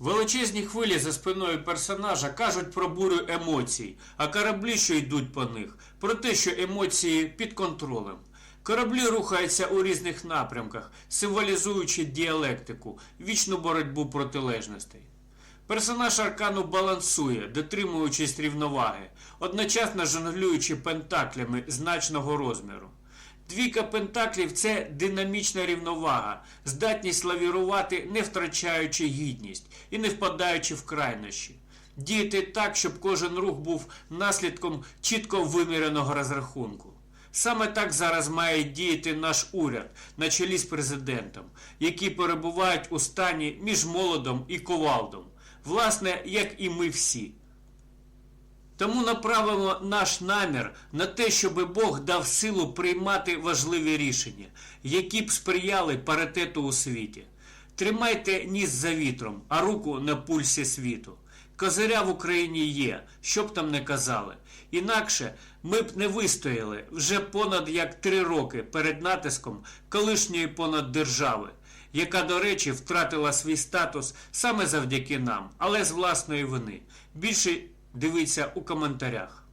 Величезні хвилі за спиною персонажа кажуть про бурю емоцій, а кораблі, що йдуть по них, про те, що емоції під контролем. Кораблі рухаються у різних напрямках, символізуючи діалектику, вічну боротьбу протилежностей. Персонаж аркану балансує, дотримуючись рівноваги, одночасно жонглюючи пентаклями значного розміру. Двійка пентаклів це динамічна рівновага, здатність лавірувати, не втрачаючи гідність і не впадаючи в крайнощі. Діяти так, щоб кожен рух був наслідком чітко виміреного розрахунку. Саме так зараз має діяти наш уряд на чолі з президентом, які перебувають у стані між молодом і ковалдом, власне, як і ми всі. Тому направимо наш намір на те, щоб Бог дав силу приймати важливі рішення, які б сприяли паритету у світі. Тримайте ніс за вітром, а руку на пульсі світу. Козиря в Україні є, що б там не казали. Інакше ми б не вистояли вже понад як три роки перед натиском колишньої понад держави, яка, до речі, втратила свій статус саме завдяки нам, але з власної вини. Більше дивіться у коментарях.